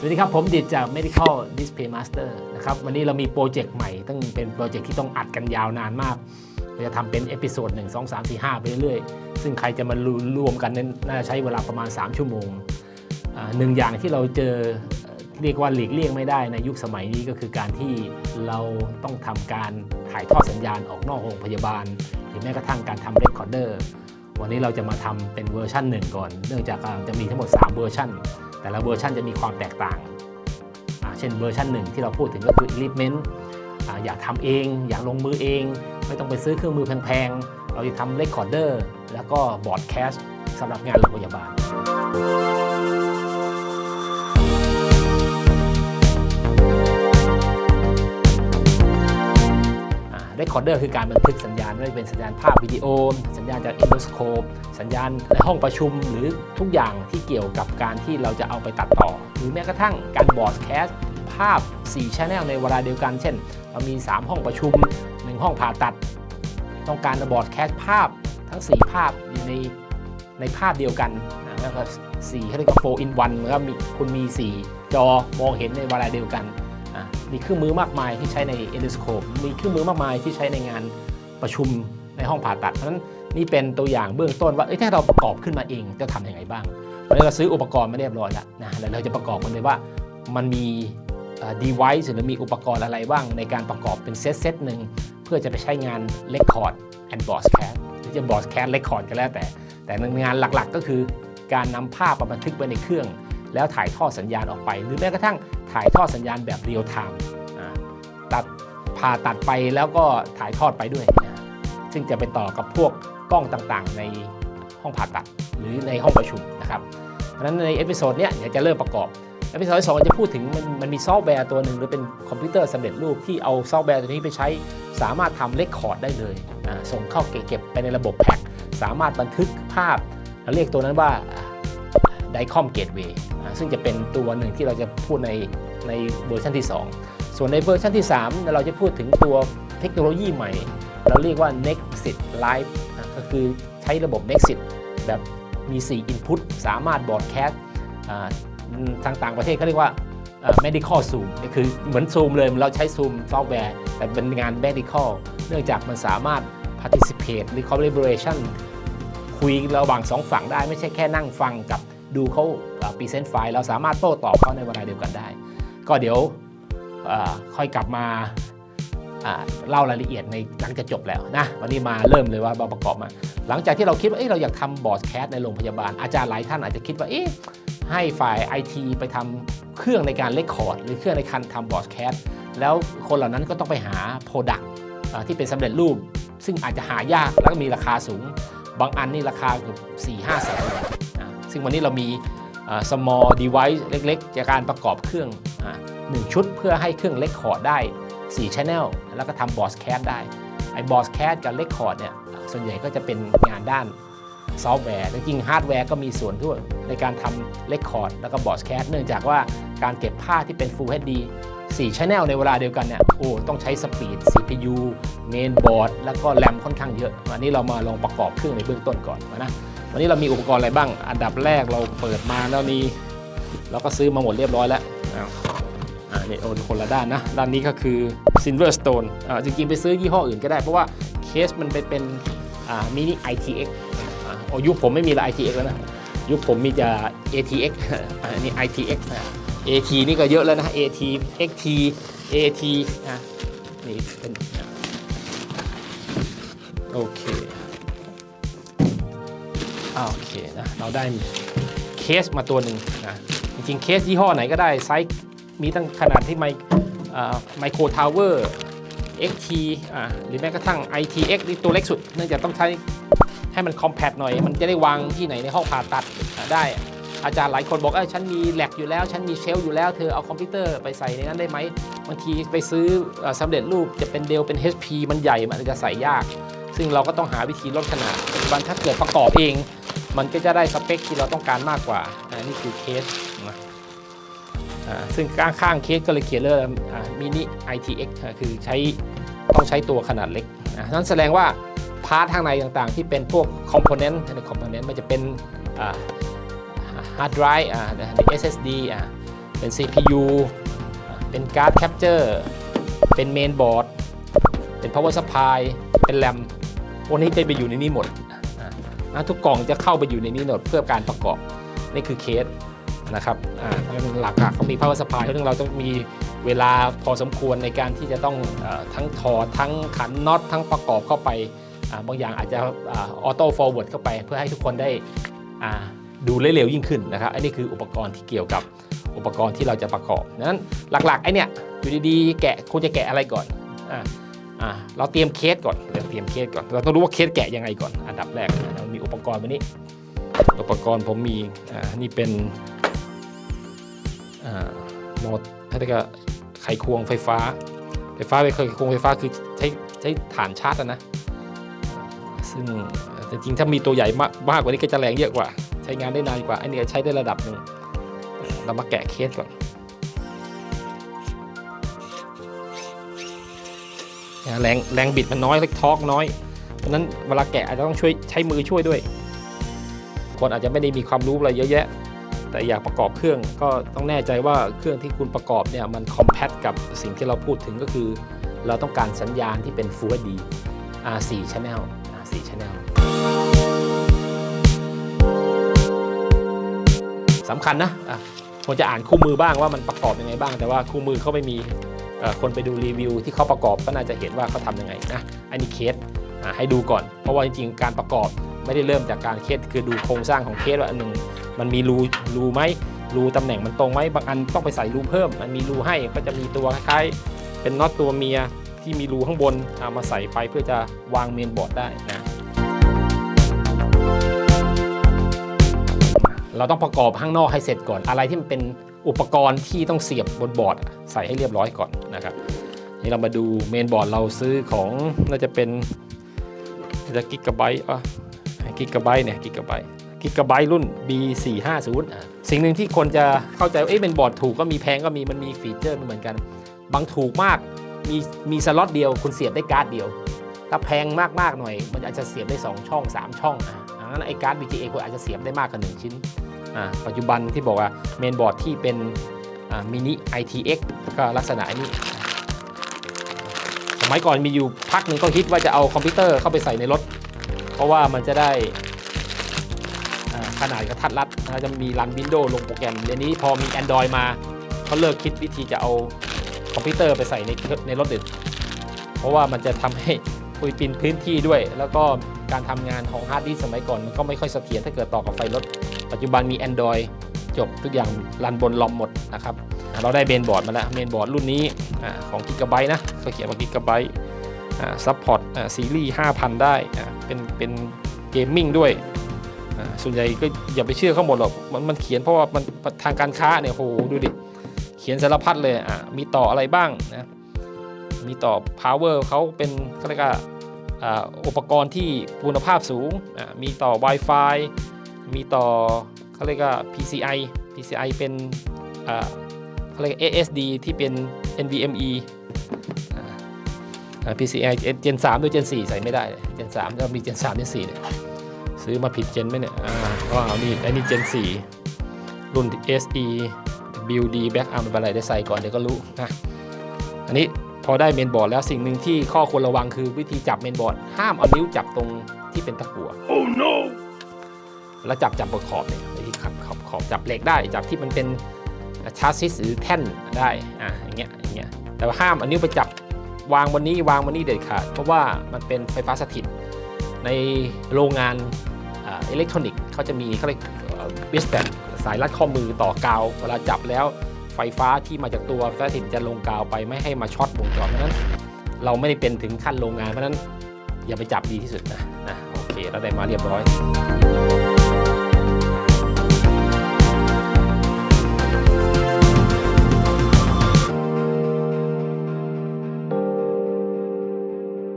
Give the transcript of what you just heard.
สวัสดีครับ ผมดิดจาก Medical Display Master นะครับ วันนี้เรามีโปรเจกต์ใหม่ตั้งเป็นโปรเจกต์ที่ต้องอัดกันยาวนานมากเราจะทำเป็นเอพิโซด 1 2 3 4 5 ไปเรื่อยๆ ซึ่งใครจะมารวมกันนั้นน่าจะใช้เวลาประมาณ 3 ชั่วโมงหนึ่งอย่างที่เราเจอเรียกว่าหลีกเลี่ยงไม่ได้ในยุคสมัยนี้ก็คือการที่เราต้องทำการถ่ายทอดสัญญาณออกนอกโรงพยาบาล หรือแม้กระทั่งการทำเรคคอร์เดอร์วันนี้เราจะมาทำเป็นเวอร์ชันหนึ่งก่อน เนื่องจากจะมีทั้งหมด 3 เวอร์ชัน แต่ละเวอร์ชันจะมีความแตกต่าง เช่นเวอร์ชันหนึ่งที่เราพูดถึงก็คือ Element อ่าอยากทำเอง อยากลงมือเอง ไม่ต้องไปซื้อเครื่องมือแพงๆ เราจะทำเลคคอร์เดอร์แล้วก็บอร์ดแคสสำหรับงานโรงพยาบาล เรคคอร์เดอร์คือการบันทึกสัญญาณไม่ว่าจะเป็นสัญญาณภาพวิดีโอ สัญญาณจาก endoscope สัญญาณในห้องประชุมหรือทุกอย่างที่เกี่ยวกับการที่เราจะเอาไปตัดต่อ หรือแม้กระทั่งการบอร์ดแคสภาพ4 channel ในเวลาเดียวกัน เช่น เรามี 3 ห้องประชุม 1 ห้องผ่าตัด ต้องการบอร์ดแคสภาพทั้ง 4 ภาพอยู่ในในภาพเดียวกันนะแล้วก็4เขาเรียกว่า4 in 1แล้วก็มีคุณมี 4 จอมองเห็นในเวลาเดียวกัน มีเครื่องมือมากมายที่ใช้ใน endoscope มีเครื่องมือมากมายที่ใช้ในงานประชุมในห้องผ่าตัด เพราะฉะนั้นนี่เป็นตัวอย่างเบื้องต้นว่าถ้าเราประกอบขึ้นมาเองจะทำยังไงบ้างเราซื้ออุปกรณ์มาเรียบร้อยแล้วนะแล้วเราจะประกอบมันเลยว่ามันมีเอ่อ device หรือมีอุปกรณ์อะไรบ้างในการประกอบเป็นเซตเซตหนึ่งเพื่อจะไปใช้งาน record and broadcast หรือจะ broadcast record ก็แล้วแต่ แต่งานหลักๆก็คือการนำภาพมาบันทึกไว้ในเครื่อง แล้วถ่ายทอดสัญญาณออกไป หรือแม้กระทั่ง ถ่ายทอดสัญญาณแบบเรียลไทม์ตัดผ่าตัดไปแล้วก็ถ่ายทอดไปด้วยนะซึ่งจะไปต่อกับพวกกล้องต่างๆ ในห้องผ่าตัดหรือในห้องประชุมนะครับเพราะฉะนั้นในเอพิโซดเนี้ยเดี๋ยวจะเริ่มประกอบเอพิโซดที่สองจะพูดถึงมันมันมีซอฟต์แวร์ตัวหนึ่งหรือเป็นคอมพิวเตอร์สำเร็จรูปที่เอาซอฟต์แวร์ตัวนี้ไปใช้สามารถทำเลคคอร์ดได้เลยอ่าส่งเข้าเก็บไปในระบบแพ็คสามารถบันทึกภาพเราเรียกตัวนั้นว่า DICOM Gateway อ่าซึ่งจะเป็นตัวหนึ่งที่เราจะพูดในในเวอร์ชันที่ 2 ส่วนในเวอร์ชันที่ 3 เราจะพูดถึงตัวเทคโนโลยีใหม่ เราเรียกว่า Nexit Live อะก็คือใช้ระบบ Nexit แบบมี 4 Input สามารถบอร์ดแคสทางต่างประเทศเขาเรียกว่า medical zoom ก็คือเหมือนซูมเลยเราใช้ซูมซอฟต์แวร์ แต่เป็นงาน medical เนื่องจากมันสามารถ participate หรือ collaboration คุยระหว่างสองฝั่งได้ไม่ใช่แค่นั่งฟังกับ ดูเขาพรีเซนต์ไฟล์เราสามารถโต้ตอบเขาในเวลาเดียวกันได้ ก็เดี๋ยวค่อยกลับมาเล่ารายละเอียดในหลังจากจบแล้วนะวันนี้มาเริ่มเลยว่าเราประกอบมา หลังจากที่เราคิดว่าเอ๊ะเราอยากทำบอร์ดแคสในโรงพยาบาลอาจารย์หลายท่านอาจจะคิดว่าเอ๊ะให้ฝ่าย IT ไปทำเครื่องในการเลคคอร์ดหรือเครื่องในการทำบอร์ดแคสแล้วคนเหล่านั้นก็ต้องไปหาโปรดักที่เป็นสำเร็จรูป ซึ่งอาจจะหายากแล้วก็มีราคาสูง บางอันนี่ราคาเกือบ4 5แสนเลยน ซึ่งวันนี้เรามี small device เล็กๆ จากการประกอบเครื่องหนึ่งชุดเพื่อให้เครื่องเลคคอร์ดได้ 4 channel แล้วก็ทำบอสแคสได้ ไอ้บอสแคสกับเลคคอร์ดเนี่ย ส่วนใหญ่ก็จะเป็นงานด้านซอฟต์แวร์จริงฮาร์ดแวร์ก็มีส่วนด้วยในการทำเลคคอร์ดแล้วก็บอสแคสเนื่องจากว่าการเก็บภาพที่เป็น Full HD 4 channel ในเวลาเดียวกันเนี่ย โอ้ ต้องใช้สปีด CPU เมนบอร์ดแล้วก็แรมค่อนข้างเยอะ วันนี้เรามาลองประกอบเครื่องในเบื้องต้นก่อนนะ วันนี้เรามีอุปกรณ์อะไรบ้าง อันดับแรกเราเปิดมาแล้วนี่เราก็ซื้อมาหมดเรียบร้อยแล้วอ้าวอ่านี่โอนคนละด้านนะ ด้านนี้ก็คือ Silverstone อ่าจริงๆ ไปซื้อยี่ห้ออื่นก็ได้ เพราะว่าเคสมันไปเป็นอ่ามินิ ITX อ่าโอ้ยุคผมไม่มีละ ITX แล้วนะ ยุคผมมีแต่ ATX อันนี้ ITX นะ AT นี่ก็เยอะแล้วนะ AT XT AT นะนี่เป็นโอเคอ่า โอเคนะเราได้เคสมาตัวหนึ่งนะจริงๆเคสยี่ห้อไหนก็ได้ไซส์มีตั้งขนาดที่ไมไมโครทาวเวอร์ XT อ่าหรือแม้กระทั่ง ITX นี่ตัวเล็กสุด เนื่องจากต้องใช้ให้มันคอมแพ t หน่อย มันจะได้วางที่ไหนในห้องผ่าตัดได้ อาจารย์หลายคนบอกเอ้ยฉันมีแลกอยู่แล้ว ฉันมีเชลฟ์อยู่แล้ว เธอเอาคอมพิวเตอร์ไปใส่ในนั้นได้ไหมบางทีไปซื้ออ่อสำเร็จรูปจะเป็นเดลเป็น HP มันใหญ่มันจจะใส่ยาก ซึ่งเราก็ต้องหาวิธีลดขนาดปัจจุบันถ้าเกิดประกอบเอง มันก็จะได้สเปคที่เราต้องการมากกว่าอ่านี่คือเคสซึ่งข้างข้างๆเคสก็เลยเขียนเลยมินิ ITX อ่าคือใช้ต้องใช้ตัวขนาดเล็กนั่นแสดงว่าพาร์ทข้างในต่างๆ ที่เป็นพวกคอมโพเนนต์ในคอมโพเนนต์มันจะเป็นฮาร์ดไดรฟ์ SSD อ่าเป็น CPU เป็นการ์ดแคปเจอร์เป็นเมนบอร์ดเป็น power supply เป็นแรมพวกนี้จะไปอยู่ในนี้หมด ทุกกล่องจะเข้าไปอยู่ในนี้หมดเพื่อการประกอบ นี่คือเคสนะครับอ่าหลักๆเขามี power supply ซึ่งเราต้องมีเวลาพอสมควรในการที่จะต้องอทั้งถอดทั้งขันน็อตทั้งประกอบเข้าไปาบางอย่างอาจจะออโต้ฟอร์เวิร์ดเข้าไป เพื่อให้ทุกคนได้อ่าดูเร็วยิ่งขึ้นนะครับ อันนี้คืออุปกรณ์ที่เกี่ยวกับอุปกรณ์ที่เราจะประกอบ นั้นหลักๆไอเนี่ยอยู่ดีๆแกะคุณจะแกะอะไรก่อนอ่า อ่าเราเตรียมเคสก่อนเราเตรียมเคสก่อน เราต้องรู้ว่าเคสแกะยังไงก่อน อันดับแรกเรามีอุปกรณ์วันนี้ อุปกรณ์ผมมีอ่านี่เป็นอ่าโหมดอะไรก็ไขควงไฟฟ้า ไฟฟ้าไปไขควงไฟฟ้าคือใช้ใช้ฐานชาร์จอะนะ ซึ่งจริงๆถ้ามีตัวใหญ่มากมากกว่านี้ก็จะแรงเยอะกว่า ใช้งานได้นานกว่าอันนี้ใช้ได้ระดับหนึ่งเรามาแกะเคสก่อน แรงแรงบิดมันน้อยเล็กทอกน้อยเพราะนั้นเวลาแกะอาจจะต้องช่วยใช้มือช่วยด้วย คนอาจจะไม่ได้มีความรู้อะไรเยอะแยะ แต่อยากประกอบเครื่องก็ต้องแน่ใจว่าเครื่องที่คุณประกอบเนี่ยมันคอมแพตกับสิ่งที่เราพูดถึงก็คือ เราต้องการสัญญาณที่เป็น Full HD R4 Channel R4 Channel สำคัญนะควรจะอ่านคู่มือบ้างว่ามันประกอบยังไงบ้าง แต่ว่าคู่มือเขาไม่มี คนไปดูรีวิวที่เขาประกอบก็น่าจะเห็นว่าเขาทำยังไงนะอันนี้เคสให้ดูก่อน เพราะว่าจริงๆ การประกอบไม่ได้เริ่มจากการเคสคือดูโครงสร้างของเคสว่าอันหนึ่งมันมีรูรูไหมรูตำแหน่งมันตรงไหมบางอันต้องไปใส่รูเพิ่ม มันมีรูให้ก็จะมีตัวคล้ายๆเป็นน็อตตัวเมียที่มีรูข้างบนเอามาใส่ไปเพื่อจะวางเมนบอร์ดได้นะเราต้องประกอบข้างนอกให้เสร็จก่อนอะไรที่มันเป็น อุปกรณ์ที่ต้องเสียบบนบอร์ดใส่ให้เรียบร้อยก่อนนะครับนี่เรามาดูเมนบอร์ดเราซื้อของน่าจะเป็นจะกิกะไบต์อะกิกะไบต์เนี่ยกิกะไบต์กิกะไบต์รุ่น B450 อะสิ่งหนึ่งที่คนจะเข้าใจว่าเอ๊ะเมนบอร์ดถูกก็มีแพงก็มีมันมีฟีเจอร์เหมือนกัน บางถูกมากมีมีสล็อตเดียวคุณเสียบได้การ์ดเดียว ถ้าแพงมากๆหน่อย มันอาจจะเสียบได้ 2 ช่อง 3 ช่องอะดังนั้นไอ้การ์ด VGA คุณอาจจะเสียบได้มากกว่า1ชิ้น ปัจจุบันที่บอกว่าเมนบอร์ดที่เป็นมินิ ITX ก็ลักษณะนี้สมัยก่อนมีอยู่พักหนึ่งก็คิดว่าจะเอาคอมพิวเตอร์เข้าไปใส่ในรถ เพราะว่ามันจะได้ขนาดกระทัดรัดนะจะมีรัน Windows ลงโปรแกรมเดี๋ยวนี้พอมี Android มาเขาเลิกคิดวิธีจะเอาคอมพิวเตอร์ไปใส่ในในรถเด็ดเพราะว่ามันจะทำให้คุยปินพื้นที่ด้วย แล้วก็การทำงานของฮาร์ดดิสสมัยก่อนมันก็ไม่ค่อยเสถียรถ้าเกิดต่อกับไฟรถ ปัจจุบันมี Android จบทุกอย่างรันบนลอมหมดนะครับ เราได้เมนบอร์ดมาแล้ว เมนบอร์ดรุ่นนี้ขอาของ g b นะเขาเขียนว่า g b ซัพพอร์ตซีรีส์5,000 ได้ เป็นเป็นเกมมิ่งด้วย ส่วนใหญ่ก็อย่าไปเชื่อเขาหมดหรอก มันมันเขียนเพราะว่ามันทางการค้าเนี่ยโหดูดิ เขียนสารพัดเลย อะ มีต่ออะไรบ้างนะ มีต่อ power เขาเป็นเขาเรียกว่าอุปกรณ์ที่คุณภาพสูง มีต่อ Wi-Fi มีต่อเขาเรียกว่า PCI PCI เป็นเขาเรียก ASD ที่เป็น NVMe PCI Gen 3ด้วย Gen 4 ใส่ไม่ได้เลย Gen 3แล้วมี Gen 3 Gen 4เนี่ยซื้อมาผิด Gen ไหมเนี่ยอ่าว้าวนี่อันนี้ Gen 4 รุ่น SE Build Back Arm เป็นไรได้ใส่ก่อนเดี๋ยวก็รู้นะอันนี้พอได้เมนบอร์ดแล้วสิ่งหนึ่งที่ข้อควรระวังคือวิธีจับเมนบอร์ด ห้ามเอานิ้วจับตรงที่เป็นตะกั่ว Oh no! แล้วจับจับบนขอบเนี่ยที่ขับขอบขอบจับเหล็กได้ จับที่มันเป็นชาร์ซิสหรือแท่นได้อะอย่างเงี้ยอย่างเงี้ยแต่ว่าห้ามอานิ้ไปจับวางบนนี้วางบนนี้เด็ดขาดเพราะว่ามันเป็นไฟฟ้าสถิต ในโรงงานอิเล็กทรอนิกส์เขาจะมีเขาเรียกวิสแบนสายรัดข้อมือต่อกาว เวลาจับแล้วไฟฟ้าที่มาจากตัวไฟฟ้าสถิตจะลงกาวไปไม่ให้มาช็อตวงจรเพราะนั้น เราไม่ได้เป็นถึงขั้นโรงงานเพราะฉะนั้น อย่าไปจับดีที่สุดนะนะโอเคเราได้มาเรียบร้อย